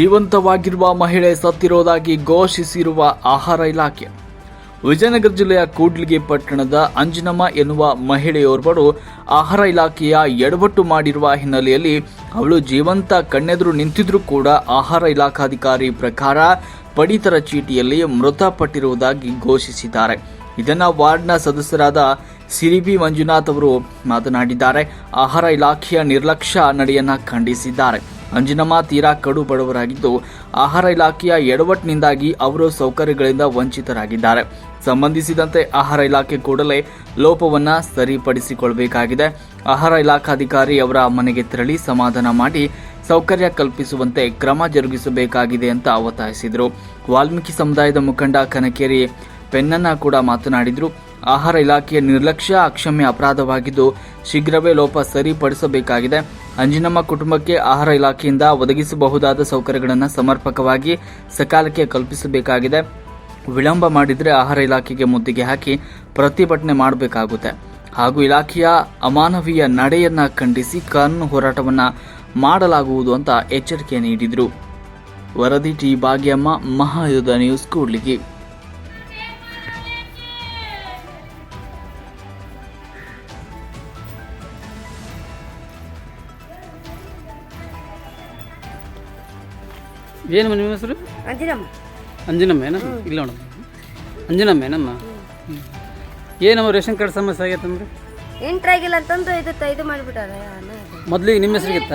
ಜೀವಂತವಾಗಿರುವ ಮಹಿಳೆ ಸತ್ತಿರೋದಾಗಿ ಘೋಷಿಸಿರುವ ಆಹಾರ ಇಲಾಖೆ. ವಿಜಯನಗರ ಜಿಲ್ಲೆಯ ಕೂಡ್ಲಿಗಿ ಪಟ್ಟಣದ ಅಂಜನಮ್ಮ ಎನ್ನುವ ಮಹಿಳೆಯೋರ್ವರು ಆಹಾರ ಇಲಾಖೆಯ ಎಡವಟ್ಟು ಮಾಡಿರುವ ಹಿನ್ನೆಲೆಯಲ್ಲಿ ಅವಳು ಜೀವಂತ ಕಣ್ಣೆದುರು ನಿಂತಿದ್ರೂ ಕೂಡ ಆಹಾರ ಇಲಾಖಾಧಿಕಾರಿ ಪ್ರಕಾರ ಪಡಿತರ ಚೀಟಿಯಲ್ಲಿ ಮೃತಪಟ್ಟಿರುವುದಾಗಿ ಘೋಷಿಸಿದ್ದಾರೆ. ಇದನ್ನು ವಾರ್ಡ್ನ ಸದಸ್ಯರಾದ ಸಿರಿಬಿ ಮಂಜುನಾಥ್ ಅವರು ಮಾತನಾಡಿದ್ದಾರೆ. ಆಹಾರ ಇಲಾಖೆಯ ನಿರ್ಲಕ್ಷ್ಯ ನಡೆಯನ್ನ ಖಂಡಿಸಿದ್ದಾರೆ. ಅಂಜನಮ್ಮ ತೀರಾ ಕಡು ಬಡವರಾಗಿದ್ದು ಆಹಾರ ಇಲಾಖೆಯ ಎಡವಟ್ಟಿನಿಂದಾಗಿ ಅವರು ಸೌಕರ್ಯಗಳಿಂದ ವಂಚಿತರಾಗಿದ್ದಾರೆ. ಸಂಬಂಧಿಸಿದಂತೆ ಆಹಾರ ಇಲಾಖೆ ಕೂಡಲೇ ಲೋಪವನ್ನ ಸರಿಪಡಿಸಿಕೊಳ್ಳಬೇಕಾಗಿದೆ ಆಹಾರ ಇಲಾಖಾಧಿಕಾರಿ ಅವರ ಮನೆಗೆ ತೆರಳಿ ಸಮಾಧಾನ ಮಾಡಿ ಸೌಕರ್ಯ ಕಲ್ಪಿಸುವಂತೆ ಕ್ರಮ ಜರುಗಿಸಬೇಕಾಗಿದೆ ಅಂತ ಒತ್ತಾಯಿಸಿದರು. ವಾಲ್ಮೀಕಿ ಸಮುದಾಯದ ಮುಖಂಡ ಕನಕೇರಿ ಪೆನ್ನನ್ನ ಕೂಡ ಮಾತನಾಡಿದರು, ಆಹಾರ ಇಲಾಖೆಯ ನಿರ್ಲಕ್ಷ್ಯ ಅಕ್ಷಮ್ಯ ಅಪರಾಧವಾಗಿದ್ದು ಶೀಘ್ರವೇ ಲೋಪ ಸರಿಪಡಿಸಬೇಕಾಗಿದೆ. ಅಂಜಿನಮ್ಮ ಕುಟುಂಬಕ್ಕೆ ಆಹಾರ ಇಲಾಖೆಯಿಂದ ಒದಗಿಸಬಹುದಾದ ಸೌಕರ್ಯಗಳನ್ನು ಸಮರ್ಪಕವಾಗಿ ಸಕಾಲಕ್ಕೆ ಕಲ್ಪಿಸಬೇಕಾಗಿದೆ. ವಿಳಂಬ ಮಾಡಿದರೆ ಆಹಾರ ಇಲಾಖೆಗೆ ಮುದ್ದಿಗೆ ಹಾಕಿ ಪ್ರತಿಭಟನೆ ಮಾಡಬೇಕಾಗುತ್ತೆ. ಹಾಗೂ ಇಲಾಖೆಯ ಅಮಾನವೀಯ ನಡೆಯನ್ನು ಖಂಡಿಸಿ ಕಾನೂನು ಹೋರಾಟವನ್ನು ಮಾಡಲಾಗುವುದು ಅಂತ ಎಚ್ಚರಿಕೆ ನೀಡಿದರು. ವರದಿ ಟಿ. ಭಾಗ್ಯಮ್ಮ ಮಹಾಯುಧ ನ್ಯೂಸ್, ಕೂಡ್ಲಿಗಿ. ಏನಮ್ಮ ನಿಮ್ಮ ಹೆಸರು? ಅಂಜಿನಮ್ಮ. ಅಂಜನಮ್ಮ ಏನಮ್ಮ? ಇಲ್ಲ ನೋಡಮ್ಮ. ಅಂಜನಮ್ಮ ಏನಮ್ಮ. ಏನಮ್ಮ ರೇಷನ್ ಕಾರ್ಡ್ ಸಮಸ್ಯೆ ಆಗೈತಂದ್ರೆ ಎಂಟ್ರಾಗಿಲ್ಲ ಅಂತಂದು ಇದು ತ- ಇದು. ಮಾಡಿಬಿಟ್ಟಾರೆ ಮೊದಲಿಗೆ ನಿಮ್ಮ ಹೆಸರಿಗಿತ್ತ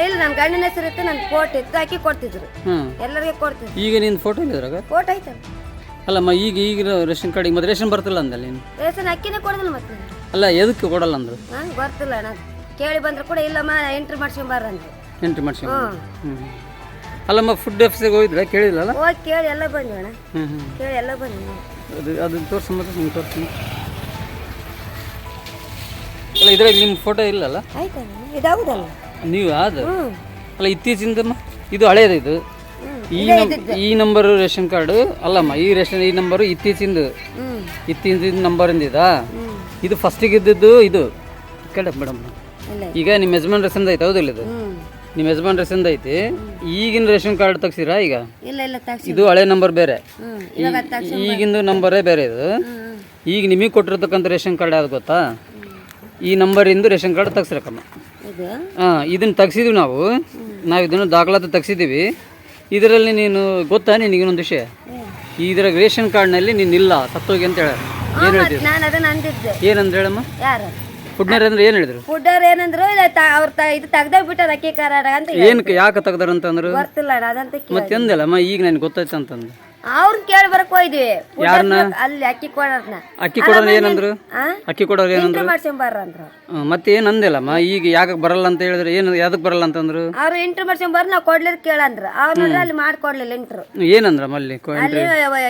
ಇಲ್ಲ ನನ್ನ ಗಂಡನ ಹೆಸರು ಇತ್ತು ನನ್ನ ಫೋಟೋ ಇತ್ತು ಹಾಕಿ ಕೊಡ್ತಿದ್ರು. ಹ್ಞೂ ಎಲ್ಲರಿಗೆ ಕೊಡ್ತಿದ್ರು. ಈಗ ನಿನ್ನ ಫೋಟೋ ಇದ್ರಾಗ ಫೋಟೋ ಐತಲ್ಲ ಅಲ್ಲಮ್ಮ ಈಗ ಈಗಿರೋ ರೇಷನ್ ಕಾರ್ಡಿಗೆ ಮತ್ತೆ ರೇಷನ್ ಬರ್ತಿಲ್ಲ ಅಂದಲ್ಲ ನೀನು? ರೇಷನ್ ಅಕ್ಕಿನೇ ಕೊಡೋದಿಲ್ಲ ಮತ್ತೆ ಅಲ್ಲ ಎದಕ್ಕೆ ಕೊಡಲ್ಲ ಅಂದ್ರು? ಹಾಂ ಬರ್ತಿಲ್ಲ ನಾನು ಕೇಳಿ ಬಂದ್ರೆ ಕೂಡ ಇಲ್ಲಮ್ಮ ಎಂಟ್ರಿ ಮಾಡ್ಸ್ಕೊಂಬಾರ ಅಂತ ಎಂಟ್ರಿ ಮಾಡ್ಸಿ ಹ್ಞೂ ಹ್ಞೂ ಅಲ್ಲಮ್ಮ ಫುಡ್ ಆಫೀಸಿಗೆ ಹೋಗಿದ್ರೆ? ಕೇಳಿಲ್ಲಲ್ಲ ಹೋಗಿ ಕೇಳಿ ಎಲ್ಲ ಬಂದ್ವಿ ಅಣ್ಣ. ಹ್ಞೂ ಹ್ಞೂ ಕೇಳಿ ಎಲ್ಲ ಬಂದ್ವಿ. ಅದು ಅದು ಮತ್ತೆ ನಿಮ್ಗೆ ತೋರಿಸ್ತೀನಿ. ಅಲ್ಲ ಇದ್ರಾಗ ನಿಮ್ಮ ಫೋಟೋ ಇಲ್ಲಲ್ಲ? ಆಯ್ತು ಇದಾವುದಲ್ಲ ನೀವು ಅದು ಅಲ್ಲ ಇತ್ತೀಚಿಂದಮ್ಮ ಇದು ಹಳೇದು ಇದು. ಈ ನಂ ಈ ನಂಬರು ರೇಷನ್ ಕಾರ್ಡು ಅಲ್ಲಮ್ಮ ಈ ರೇಷನ್ ಈ ನಂಬರು ಇತ್ತೀಚಿಂದು. ಇತ್ತೀಚಿನ ನಂಬರಿಂದ ಇದಾ? ಇದು ಫಸ್ಟಿಗೆ ಇದ್ದಿದ್ದು ಇದು. ಕೇಳ ಮೇಡಮ್ ಈಗ ನಿಮ್ಮ ಯಜಮಾನ್ ರೇಷನ್ ಐತೆ ಹೌದಿಲ್ಲ ಇದು? ನಿಮ್ಮ ಯಜಮಾನ್ ರೇಷನ್ ಐತಿ. ಈಗಿನ ರೇಷನ್ ಕಾರ್ಡ್ ತೆಗ್ಸಿರಾ ಈಗ? ಇಲ್ಲ ಇಲ್ಲ ತಗ್ಸಿ ಇದು ಹಳೆ ನಂಬರ್ ಬೇರೆ. ಹ್ಞೂ ಇವಾಗ ತಗ್ಸಿ ಈಗಿಂದು ನಂಬರೇ ಬೇರೆ ಇದು. ಈಗ ನಿಮಗೆ ಕೊಟ್ಟಿರ್ತಕ್ಕಂಥ ರೇಷನ್ ಕಾರ್ಡ್ ಯಾವ್ದು ಗೊತ್ತಾ? ಈ ನಂಬರಿಂದ ರೇಷನ್ ಕಾರ್ಡ್ ತೆಗ್ಸ್ರಕ್ಕಮ್ಮ ಇದು ಹಾಂ ಇದನ್ನು ತೆಗ್ಸಿದ್ವಿ ನಾವು. ನಾವು ಇದನ್ನು ದಾಖಲಾತಿ ತೆಗ್ಸಿದ್ದೀವಿ ಇದರಲ್ಲಿ ನೀನು ಗೊತ್ತಾ ನಿನಗೆ ಇನ್ನೊಂದು ವಿಷಯ? ಇದರ ರೇಷನ್ ಕಾರ್ಡ್ನಲ್ಲಿ ನೀನು ಇಲ್ಲ ಸತ್ತೋಗಿ ಅಂತ ಹೇಳ. ಏನು ಹೇಳ್ತೀವಿ ನಾನು ಅದನ್ನ ಅಂದಿದ್ದೆ. ಏನಂದ್ರೆ ಹೇಳಮ್ಮ? ಯಾರು? ಫುಡ್ನರ್ ಅಂದ್ರೆ ಏನು ಹೇಳಿದ್ರು? ಫುಡ್ಡರ್ ಏನಂದ್ರು ಇಲ್ಲ ತ- ಅವ್ರ ತ ಇದು ತೆಗ್ದಾಗ ಬಿಟ್ಟಾರ ಅಕ್ಕಿ ಕಾರಾಡ ಅಂತ ಏನಕ್ಕೆ ಯಾಕೆ ತೆಗ್ದಾರಂತಂದ್ರು? ಗೊತ್ತಿಲ್ಲ ಅಣ್ಣ ಅದಂತ ಕೇಳಿ ಮತ್ತೆ ಎಂದಲ್ಲಮ್ಮ ಈಗ ನನಗೆ ಗೊತ್ತಾಯ್ತು ಅಂತಂದು ಅವ್ರನ್ನ ಕೇಳಿ ಬರಕ್ ಹೋಯ್ದ್ವಿ. ಯಾರನ್ನ? ಅಲ್ಲಿ ಅಕ್ಕಿ ಕೊಡೋರ್ನ. ಅಕ್ಕಿ ಕೊಡೋರು ಏನಂದ್ರು? ಅಕ್ಕಿ ಕೊಡೋರು ಏನಂದ್ರು? ಮಾಡ್ಸ್ಕೊಂಡ್ ಬರ್ರ ಅಂದ್ರು ಮತ್ತೆ ಏನ್ ಅಂದಿಲ್ಲಮ್ಮ ಈಗ ಯಾಕೆ ಬರಲ್ಲ ಅಂತ ಹೇಳಿದ್ರೆ ಏನು ಯಾವ್ದಕ್ಕೆ ಬರಲ್ಲ ಅಂತಂದ್ರು ಅವ್ರು ಎಂಟ್ರಿ ಬರ್ ನಾವು ಕೊಡ್ಲಿದ್ ಕೇಳಂದ್ರ. ಅವ್ರ ನೋಡ್ರಿ ಅಲ್ಲಿ ಮಾಡ್ಕೊಡ್ಲಿಲ್ಲ ಇಂಟ್ರ್ ಏನಂದ್ರಮ್ಮ ಅಲ್ಲಿ ಕೊ- ಅಲ್ಲಿ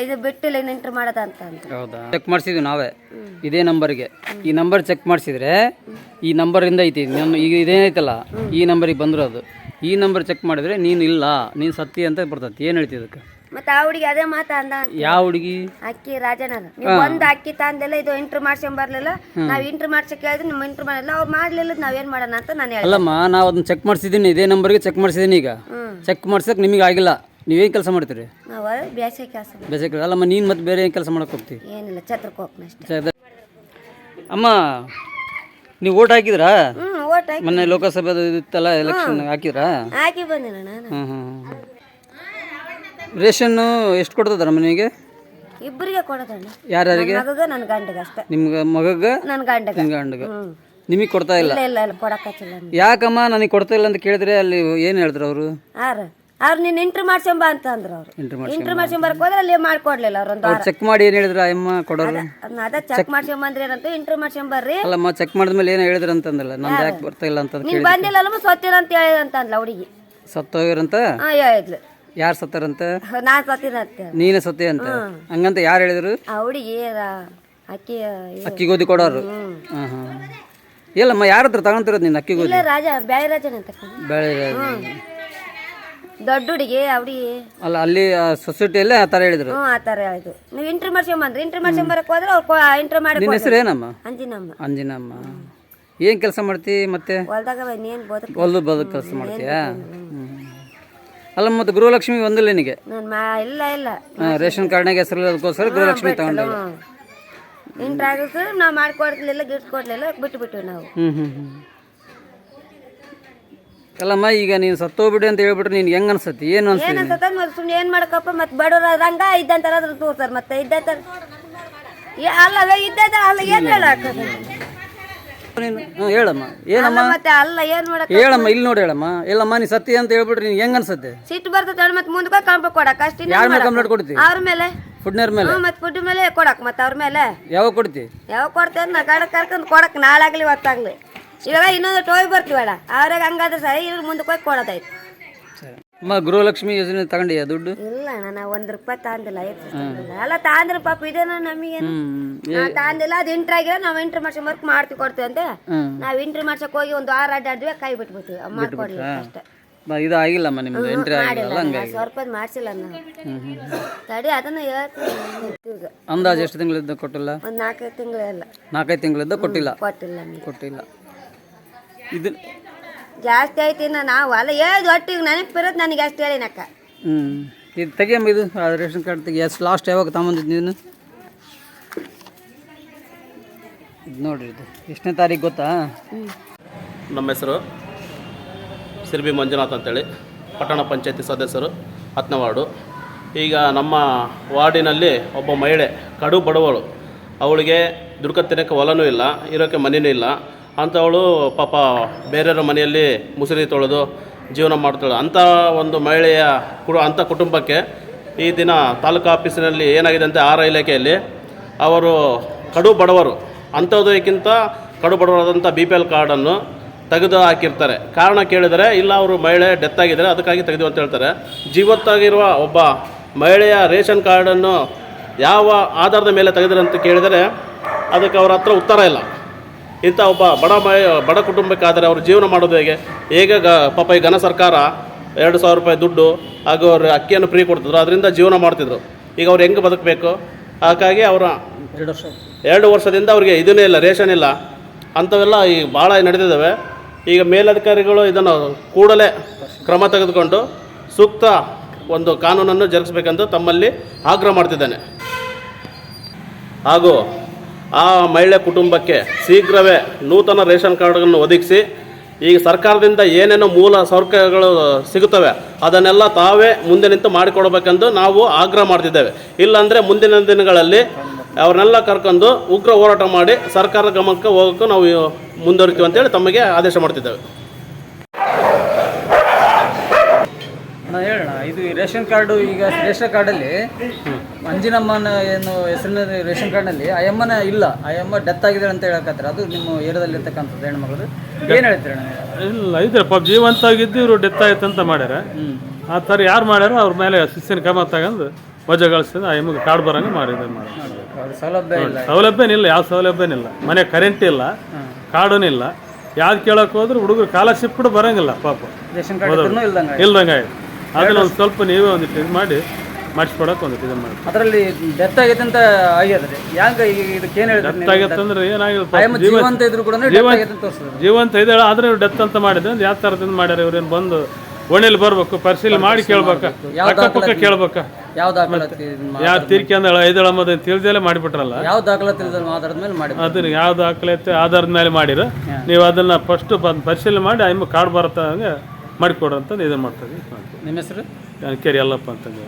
ಇದು ಬಿಟ್ಟಿಲ್ಲ ಇನ್ನು ಇಂಟ್ರ್ ಮಾಡದ ಅಂತ ಅಂದ್ರು. ಹೌದಾ? ಚೆಕ್ ಮಾಡ್ಸಿದ್ವಿ ನಾವೇ. ಇದೇ ನಂಬರ್ಗೆ. ಈ ನಂಬರ್ ಚೆಕ್ ಮಾಡಿಸಿದ್ರೆ ಈ ನಂಬರಿಂದ ಐತಿ. ನಮ್ಮ ಈಗ ಇದೇನೈತಲ್ಲ? ಈ ನಂಬರಿಗೆ ಅದು. ಈ ನಂಬರ್ ಚೆಕ್ ಮಾಡಿದ್ರೆ ನೀನು ಇಲ್ಲ ನೀನು ಸತ್ತಿ ಅಂತ ಬರ್ತೈತಿ. ಏನು ಹೇಳ್ತಿ ಇದಕ್ಕೆ? ಮತ್ತೆ ಆ ಹುಡುಗಿ ಅದೇ ಮಾತ ಅಂದ. ಯಾವ ಹುಡುಗಿ? ಅಕ್ಕಿ ರಾಜನರ. ನೀವು ಒಂದ್ ಅಕ್ಕಿ ತಂದೆಲ್ಲ ಇದು ಎಂಟ್ರಿ ಮಾಡ್ಸ್ಕೊಂಬರ್ಲಿಲ್ಲ ನಾವ್ ಎಂಟ್ರಿ ಮಾಡ್ಸಕ್ ಹೇಳಿದ್ರೆ ನಿಮ್ ಎಂಟ್ರಿ ಮಾಡಲ್ಲ ಅವ್ರು ಮಾಡ್ಲಿಲ್ಲ ನಾವೇನ್ ಮಾಡೋಣ ಅಂತ ನಾನು ಹೇಳಿದೆ. ಅಲ್ಲಮ್ಮ ನಾವು ಅದನ್ನ ಚೆಕ್ ಮಾಡಿಸಿದ್ದೀನಿ ಇದೇ ನಂಬರ್ಗೆ ಚೆಕ್ ಮಾಡಿಸಿದ್ದೀನಿ ಈಗ. ಹ್ಮ್. ಚೆಕ್ ಮಾಡ್ಸಕ್ ನಿಮಗೆ ಆಗಿಲ್ಲ. ನೀವೇನು ಕೆಲಸ ಮಾಡ್ತೀರಿ? ನಾವು ಬೇಸಿಗೆ ಕೆಲಸ ಬೇಸಿಗೆ ಅಲ್ಲಮ್ಮ ನೀನು ಮತ್ತೆ ಬೇರೆ ಏನು ಕೆಲಸ ಮಾಡಕ್ ಹೋಗ್ತೀವಿ ಏನಿಲ್ಲ ಛತ್ರಕ್ಕೆ ಹೋಗ್ನ ಅಷ್ಟೇ. ಅಮ್ಮ ನೀವು ಓಟ್ ಹಾಕಿದ್ರಾ? ಹ್ಮ್ ಓಟ್ ಹಾಕಿ ಮೊನ್ನೆ ಲೋಕಸಭೆ ಇತ್ತಲ್ಲ ಎಲೆಕ್ಷನ್ ಹಾಕಿದ್ರಾ? ಹಾಕಿ ಬಂದಿಲ್ಲ ನಾನು. ಹ್ಞೂ ಹ್ಞೂ ರೇಷನ್ನು ಎಷ್ಟು ಕೊಡ್ತದ್ರ ಮನೆಗೆ? ಇಬ್ಬರಿಗೆ ಕೊಡೋದಣ್ಣ. ಯಾರ್ಯಾರಿಗೆ? ಮಗಗ ನನ್ನ ಗಂಡಗ ಅಷ್ಟೇ. ನಿಮ್ಗೆ ಮಗಗೆ ನನ್ನ ಗಂಡಗ. ನಿಮ್ಮ ಗಂಡಗೆ. ನಿಮಗೆ ಕೊಡ್ತಾ ಇಲ್ಲ? ಇಲ್ಲ ಇಲ್ಲ ಇಲ್ಲ ಕೊಡಕತ್ತಿಲ್ಲ ಯಾಕಮ್ಮ ನನಗೆ ಕೊಡ್ತಾ ಇಲ್ಲ ಅಂತ ಕೇಳಿದ್ರೆ ಅಲ್ಲಿ ಏನು ಹೇಳಿದ್ರು ಅವರು? ಆರ ಅವ್ರು ನೀನು ಇಂಟ್ರ್ ಮಾಡ್ಸಂಬ ಅಂತ ಅಂದ್ರು ಅವರು. ಎಂಟ್ರಿ ಮಾಡಿ ಇಂಟ್ರಿ ಹೋದ್ರೆ ಅಲ್ಲಿ ಮಾಡ್ಕೊಡ್ಲಿಲ್ಲ ಅವ್ರು ಒಂದು ಚೆಕ್ ಮಾಡಿ ಏನು ಹೇಳಿದ್ರು ಅಮ್ಮ ಕೊಡೋರು? ಅದ ಚೆಕ್ ಮಾಡ್ಸಂಬಂದ್ರಿ ಏನಂತ ಇಂಟ್ರಿ ಮಾಡ್ಸಂಬರ್ರಿ ಅಲ್ಲಮ್ಮ ಚೆಕ್ ಮಾಡಿದ್ಮೇಲೆ ಏನು ಹೇಳಿದ್ರು ಅಂತಂದಲ್ಲ ನಂದು ಯಾಕೆ ಬರ್ತಾ ಇಲ್ಲ ಅಂತ ನೀನು ಬಂದಿಲ್ಲ ಅಲ್ಲಮ್ಮ ಸೊತ್ತಿರ ಅಂತ ಹೇಳಿದ ಅಂತ ಅಂದ್ಲ ಹುಡುಗಿ. ಸತ್ತೋಗಿರಂತ? ಹಾಂ ಹೇಳಿದ್ಲು. ಯಾರು ಸತ್ತಾರಂತ? ನಾ ಸತ್ತಿನಂತ. ನೀನೇ ಸತ್ತೆ ಅಂತ ಹಂಗಂತ ಯಾರು ಹೇಳಿದ್ರು? ಆ ಹುಡುಗಿ ಅಕ್ಕಿ ಅಕ್ಕಿ ಗೋಧಿ ಕೊಡೋರು. ಹಾಂ ಹಾಂ. ಇಲ್ಲಮ್ಮ ಯಾರ ಹತ್ರ ತಗೊಂತಿರೋದು ನೀನು ಅಕ್ಕಿ ಗೋಧಿ? ಇಲ್ಲ ರಾಜ ಬ್ಯಾಳೆ ರಾಜನ ಅಂತ ಬೆಳೆ ದೊಡ್ಡ ಹುಡುಗಿ ಅವಡಿ ಅಲ್ಲ ಅಲ್ಲಿ ಸೊಸೈಟಿಯಲ್ಲೇ ಆ ಥರ ಹೇಳಿದ್ರು. ಹ್ಞೂ ಆ ಥರ ಹೇಳಿದ್ರು. ನೀವು ಇಂಟ್ರಿ ಮಾಡ್ಸ್ಕೊಂಬಂದ್ರಿ ಇಂಟ್ರಿ ಮಾಡ್ಸ್ಕೊಂಬರಕ್ಕೆ ಹೋದ್ರೆ ಅವ್ರು ಇಂಟ್ರ್ ಮಾಡಿ ನಿನ್ನ ಹೆಸರು ಏನಮ್ಮ? ಅಂಜಿನಮ್ಮ. ಅಂಜಿನಮ್ಮ. ಏನು ಕೆಲಸ ಮಾಡ್ತಿ ಮತ್ತೆ? ಹೊಲ್ದಾಗ ಇನ್ನೇನು ಬೋದಕ್ ಹೊಲ್ದು ಬದುಕು ಕೆಲಸ ಮಾಡ್ತೀಯಾ? ಹ್ಞೂ ಅಲ್ಲ ಮತ್ತು ಗೃಹಲಕ್ಷ್ಮಿ ಒಂದಿಲ್ಲ ನಿನಗೆ? ನಾನು ಮಾ ಇಲ್ಲ ಇಲ್ಲ. ಹಾಂ ರೇಷನ್ ಕಾರ್ಡ್ನಾಗ ಹೆಸರಿಲ್ಲ ಅದಕ್ಕೋಸ್ಕರ ಗೃಹಲಕ್ಷ್ಮಿ ತಗೊಂಡಿಲ್ಲ ಇಂಟ್ರ್ ಆಗಿತ್ತು ನಾವು ಮಾಡ್ಕೊಡ್ಲಿಲ್ಲ ಗಿಫ್ಟ್ ಕೊಡ್ಲಿಲ್ಲ ಬಿಟ್ಟು ಬಿಟ್ಟು ನಾವು. ಹ್ಞೂ ಹ್ಞೂ ಹ್ಞೂ ಅಲ್ಲಮ್ಮ ಈಗ ನೀನು ಸತ್ತೋಗ್ಬಿಡಿ ಅಂತ ಹೇಳ್ಬಿಟ್ರೆ ನಿನ್ಗೆ ಹೆಂಗೆ ಅನ್ಸತ್ತೆ? ಏನು ಅನ್ಸುತ್ತೆ ಏನಂತ ಮತ್ತೆ ಸುಮ್ಮನೆ ಏನು ಮಾಡಕಪ್ಪ ಮತ್ತೆ ಬಡವ್ರ ಹಂಗ ಇದ್ದಂತಾರ ಅದ್ರ ತೋರ್ತಾರೆ ಮತ್ತೆ ಇದ್ದಂತಾರ ಅಲ್ಲ ಇದ್ದಂತ ಅಲ್ಲ ಏನು ಹೇಳಕ್ಕ ನೀನು? ಹ್ಞೂ ಹೇಳಮ್ಮ. ಏನಮ್ಮ? ಮತ್ತೆ ಅಲ್ಲ ಏನು ಮಾಡಕ ಹೇಳಮ್ಮ ಇಲ್ಲಿ ನೋಡಿ ಹೇಳಮ್ಮ. ಇಲ್ಲಮ್ಮ ನೀ ಸತ್ತಿ ಅಂತ ಹೇಳ್ಬಿಟ್ರಿ ನಿನ್ಗೆ ಹೆಂಗೆ ಅನ್ಸತ್ತೆ? ಸಿಟ್ಟು ಬರ್ತದೆ ಮತ್ತೆ ಮುಂದಕ್ಕೆ ಕಂಪ್ಲೇಂಟ್ ಕೊಡಕ್ಕೆ ಅಷ್ಟೇ ಯಾರ ಮೇಲೆ ಕಂಪ್ಲೇಂಟ್ ಕೊಡ್ತಿ ಅವ್ರ ಮೇಲೆ? ಫುಡ್ನರ್ ಮೇಲೆ? ಹ್ಞೂ ಮತ್ತೆ ಫುಡ್ ಮೇಲೆ ಕೊಡಕ್ ಮತ್ತೆ ಅವ್ರ ಮೇಲೆ? ಯಾವಾಗ ಕೊಡ್ತಿ? ಯಾವಾಗ ಕೊಡ್ತೇವೆ ನಾ ಗಾಡ ಕರ್ಕೊಂಡು ಕೊಡಕ್ ನಾಳಾಗ್ಲಿ ಹೊತ್ತಾಗ್ಲಿ. ಇವಾಗ ಇನ್ನೊಂದು ಟೋಯ್ ಬರ್ತೀವಲ್ಲ ಅವ್ರಾಗ ಹಂಗಾದ್ರೆ ಸರಿ ಇವ್ರು ಮುಂದಕ್ಕೆ ಹೋಗಿ ಕೊಡೋದಾಯ್ತು ಅಮ್ಮ ಗೃಹಲಕ್ಷ್ಮಿ ಯೋಜನೆ ತಗೊಂಡಿಯ ದುಡ್ಡು? ಇಲ್ಲ ನಾನು ಒಂದ್ ರೂಪಾಯಿ ತಾಂದಿಲ್ಲ ಅಲ್ಲ ತಾಂದ್ರೆ ಪಾಪ ಇದೇನ ನಮಗೆ ತಾಂದಿಲ್ಲ ಅದು ಇಂಟ್ರ್ ಆಗಿರೋ ನಾವು ಇಂಟ್ರ್ ಮಾಡ್ಸೋ ವರ್ಕ್ ಮಾಡ್ತಿ ಕೊಡ್ತೀವಿ ಅಂತ ನಾವ್ ಇಂಟ್ರ್ ಮಾಡ್ಸಕ್ ಹೋಗಿ ಒಂದು ವಾರ ಅಡ್ಡಾಡ್ವಿ ಕೈ ಬಿಟ್ಬಿಟ್ವಿ. ಮಾಡ್ಕೊಡ್ಲಿ ಅಷ್ಟೇ. ಇದು ಆಗಿಲ್ಲಮ್ಮ ನಿಮ್ದು ಎಂಟ್ರಿ ಆಗಿಲ್ಲ ಹಂಗಾಗಿ ಸಾವಿರ ರೂಪಾಯಿ ಮಾಡ್ಸಿಲ್ಲ ಹ್ಞೂ ತಡಿ ಅದನ್ನ ಹೇಳ್ತೀನಿ ಅಂದಾಜು ಎಷ್ಟು ತಿಂಗಳಿಂದ ಕೊಟ್ಟಿಲ್ಲ? ಒಂದು ನಾಲ್ಕೈದು ತಿಂಗಳಿಲ್ಲ ನಾಲ್ಕೈದು ತಿಂಗಳಿದ್ದ ಕೊಟ್ಟಿಲ್ಲ. ಕೊಟ್ಟಿಲ್ಲ ಕೊಟ್ಟಿಲ್ಲ. ಇದು ಜಾಸ್ತಿ ಐತಿ ನಾವು ಅಲ್ಲ ಏದು ಒಟ್ಟಿಗೆ ನನಗೆ ಬರೋದು ನನಗೆ ಅಷ್ಟು ಹೇಳಿನಕ್ಕ. ಹ್ಞೂ ಇದು ತೆಗಿಯಮ್ಮ ಇದು ಆ ರೇಷನ್ ಕಾರ್ಡ್ ತೆಗಿ ಎಷ್ಟು ಲಾಸ್ಟ್ ಯಾವಾಗ ತಗೊಂಬಂದಿದ್ದು ನೀನು? ಇದು ನೋಡ್ರಿ ಇದು ಎಷ್ಟನೇ ತಾರೀಕು ಗೊತ್ತಾ? ನಮ್ಮ ಹೆಸರು ಸಿರ್ಬಿ ಮಂಜುನಾಥ್ ಅಂತೇಳಿ ಪಟ್ಟಣ ಪಂಚಾಯತಿ ಸದಸ್ಯರು ಹತ್ತನೇ ವಾರ್ಡು ಈಗ ನಮ್ಮ ವಾರ್ಡಿನಲ್ಲಿ ಒಬ್ಬ ಮಹಿಳೆ ಕಡು ಬಡವಳು. ಅವಳಿಗೆ ದುಡ್ಕ ತಿನ್ನೋಕ್ಕೆ ಹೊಲನೂ ಇಲ್ಲ ಇರೋಕ್ಕೆ ಮನೆಯೂ ಇಲ್ಲ. ಅಂಥವಳು ಪಾಪ ಬೇರೆಯವ್ರ ಮನೆಯಲ್ಲಿ ಮುಸುರಿ ತೊಳೆದು ಜೀವನ ಮಾಡ್ತಾಳೆ. ಅಂಥ ಒಂದು ಮಹಿಳೆಯ ಕುಡು ಅಂಥ ಕುಟುಂಬಕ್ಕೆ ಈ ದಿನ ತಾಲೂಕು ಆಫೀಸಿನಲ್ಲಿ ಏನಾಗಿದೆ ಅಂತ ಆಹಾರ ಇಲಾಖೆಯಲ್ಲಿ ಅವರು ಕಡು ಬಡವರು ಅಂಥದಕ್ಕಿಂತ ಕಡು ಬಡವರಾದಂಥ ಬಿ ಪಿ ಎಲ್ ಕಾರ್ಡನ್ನು ತೆಗೆದು ಹಾಕಿರ್ತಾರೆ. ಕಾರಣ ಕೇಳಿದರೆ, ಇಲ್ಲ ಅವರು ಮಹಿಳೆ ಡೆತ್ ಆಗಿದ್ದಾರೆ, ಅದಕ್ಕಾಗಿ ತೆಗೆದು ಅಂತ ಹೇಳ್ತಾರೆ. ಜೀವತ್ತಾಗಿರುವ ಒಬ್ಬ ಮಹಿಳೆಯ ರೇಷನ್ ಕಾರ್ಡನ್ನು ಯಾವ ಆಧಾರದ ಮೇಲೆ ತೆಗೆದ್ರೆ ಅಂತ ಕೇಳಿದರೆ, ಅದಕ್ಕೆ ಅವರ ಹತ್ರ ಉತ್ತರ ಇಲ್ಲ. ಇಂಥ ಒಬ್ಬ ಬಡ ಬಡ ಕುಟುಂಬಕ್ಕಾದರೆ ಅವರು ಜೀವನ ಮಾಡೋದು ಹೇಗೆ? ಹೇಗೆ ಗ ಪಾಪ ಈ ಘನ ಸರ್ಕಾರ ಎರಡು ಸಾವಿರ ರೂಪಾಯಿ ದುಡ್ಡು ಹಾಗೂ ಅವರು ಅಕ್ಕಿಯನ್ನು ಫ್ರೀ ಕೊಡ್ತಿದ್ರು ಅದರಿಂದ ಜೀವನ ಮಾಡ್ತಿದ್ರು. ಈಗ ಅವ್ರು ಹೆಂಗೆ ಬದುಕಬೇಕು? ಹಾಗಾಗಿ ಅವರ ಎರಡು ವರ್ಷ ಎರಡು ವರ್ಷದಿಂದ ಅವರಿಗೆ ಇದನ್ನೇ ಇಲ್ಲ ರೇಷನ್ ಇಲ್ಲ. ಅಂಥವೆಲ್ಲ ಈ ಭಾಳ ನಡೆದಿದ್ದಾವೆ. ಈಗ ಮೇಲಧಿಕಾರಿಗಳು ಇದನ್ನು ಕೂಡಲೇ ಕ್ರಮ ತೆಗೆದುಕೊಂಡು ಸೂಕ್ತ ಒಂದು ಕಾನೂನನ್ನು ಜರುಗಿಸಬೇಕೆಂದು ತಮ್ಮಲ್ಲಿ ಆಗ್ರಹ ಮಾಡ್ತಿದ್ದಾನೆ. ಹಾಗೂ ಆ ಮಹಿಳೆ ಕುಟುಂಬಕ್ಕೆ ಶೀಘ್ರವೇ ನೂತನ ರೇಷನ್ ಕಾರ್ಡ್ಗಳನ್ನು ಒದಗಿಸಿ ಈಗ ಸರ್ಕಾರದಿಂದ ಏನೇನೋ ಮೂಲ ಸೌಕರ್ಯಗಳು ಸಿಗುತ್ತವೆ, ಅದನ್ನೆಲ್ಲ ತಾವೇ ಮುಂದೆ ನಿಂತು ಮಾಡಿಕೊಡ್ಬೇಕೆಂದು ನಾವು ಆಗ್ರಹ ಮಾಡ್ತಿದ್ದೇವೆ. ಇಲ್ಲಾಂದರೆ ಮುಂದಿನ ದಿನಗಳಲ್ಲಿ ಅವ್ರನ್ನೆಲ್ಲ ಕರ್ಕೊಂಡು ಉಗ್ರ ಹೋರಾಟ ಮಾಡಿ ಸರ್ಕಾರದ ಗಮನಕ್ಕೆ ಹೋಗೋಕ್ಕೂ ನಾವು ಮುಂದುವರಿತೀವಿ ಅಂತೇಳಿ ತಮಗೆ ಆದೇಶ ಮಾಡ್ತಿದ್ದೇವೆ ಅಣ್ಣ ಹೇಳೋಣ ಇದು ಈ ರೇಷನ್ ಕಾರ್ಡು ಈಗ ರೇಷನ್ ಕಾರ್ಡಲ್ಲಿ ಮಂಜಿನಮ್ಮನ ಏನು ಹೆಸರಿನ ರೇಷನ್ ಕಾರ್ಡ್ನಲ್ಲಿ ಅಯ್ಯಮ್ಮನ ಇಲ್ಲ ಅಯ್ಯಮ್ಮ ಡೆತ್ ಆಗಿದೆ ಅಂತ ಹೇಳಕತ್ತಾರೆ. ಅದು ನಿಮ್ಮ ಏರಿಯಾದಲ್ಲಿ ಇರ್ತಕ್ಕಂಥದ್ದು ಹೆಣ್ಮಗಳು ಏನು ಹೇಳ್ತೀರ ಇಲ್ಲ ಇದ್ರೆ ಪಾಪ ಜೀವಂತ ಆಗಿದ್ದು ಇವರು ಡೆತ್ ಆಯ್ತು ಅಂತ ಮಾಡ್ಯಾರ. ಆ ಥರ ಯಾರು ಮಾಡ್ಯಾರ ಅವ್ರ ಮೇಲೆ ಶಿಸ್ತಿನ ಕ್ರಮ ತಗೊಂಡು ವಜಾಗೊಳಿಸಿದ ಗಳಿಸಿದ ಅಯ್ಯಮ್ಮಗೆ ಕಾರ್ಡ್ ಬರಂಗೆ ಮಾಡಿದ್ರು ಸೌಲಭ್ಯ ಇಲ್ಲ. ಸೌಲಭ್ಯನಿಲ್ಲ ಯಾವ ಸೌಲಭ್ಯನಿಲ್ಲ ಮನೆ ಕರೆಂಟ್ ಇಲ್ಲ ಕಾರ್ಡೂ ಇಲ್ಲ. ಯಾವ್ದು ಕೇಳಕ್ಕೆ ಹೋದ್ರೆ ಹುಡುಗರು ಕಾಲರ್ಶಿಪ್ ಕೂಡ ಬರಂಗಿಲ್ಲ ಪಾಪ. ಇಲ್ದಂಗೆ ಆಯ್ತು ಅದನ್ನ ಒಂದು ಸ್ವಲ್ಪ ನೀವೇ ಒಂದು ಇದು ಮಾಡಿ ಮಾಡಿಸ್ಕೊಡಕ್ಕೆ ಒಂದು ಇದು ಮಾಡಿ. ಅದರಲ್ಲಿ ಡೆತ್ ಆಗೈತೆ ಅಂತ ಆಗ್ಯದ್ರಿ ಯಾಕೆ ಈಗ ಇದಕ್ಕೆ ಏನು ಹೇಳಿದ್ರೆ ಡೆತ್ ಆಗೈತೆ ಅಂದ್ರೆ ಏನಾಗಿಲ್ಲ ಜೀವಂತ ಇದ್ರು ಕೂಡ ಡೆತ್ ಆಗೈತೆ ಅಂತ ತೋರಿಸಿದ್ರು ಜೀವಂತ ಇದ್ದಾಳೆ ಆದ್ರೆ ಡೆತ್ ಅಂತ ಮಾಡಿದ್ರೆ ಯಾವ ಥರದಿಂದ ಮಾಡ್ಯಾರ ಇವ್ರೇನು ಬಂದು ಓಣಿಲಿ ಬರ್ಬೇಕು ಪರಿಶೀಲನೆ ಮಾಡಿ ಕೇಳ್ಬೇಕ. ಅಕ್ಕಪಕ್ಕ ಕೇಳ್ಬೇಕ. ಯಾವ ದಾಖಲಾತಿ ಯಾವ ತೀರ್ಕೆ ಅಂದ್ರೆ ಐದಳ ಮದ ತಿಳಿದೇ ಮಾಡಿಬಿಟ್ರಲ್ಲ? ಯಾವ ದಾಖಲಾತಿ ಆಧಾರದ ಮೇಲೆ ಮಾಡಿ ಅದನ್ನ ಯಾವ ದಾಖಲಾತಿ ಆಧಾರದ ಮೇಲೆ ಮಾಡಿರ. ನೀವು ಅದನ್ನ ಫಸ್ಟ್ ಬಂದು ಪರಿಶೀಲನೆ ಮಾಡಿ ಐಮ್ ಕಾರ್ಡ್ ಬರುತ್ತೆ ಹಂಗೆ ಮಾಡಿಕೊಡ್ರಿ ಇದನ್ನು ಮಾಡ್ತಾ ಮಾಡ್ತೀವಿ ನಿಮ್ಮ ಹೆಸರು? ಕೆರಿ ಅಲ್ಲಪ್ಪ ಅಂತಂದು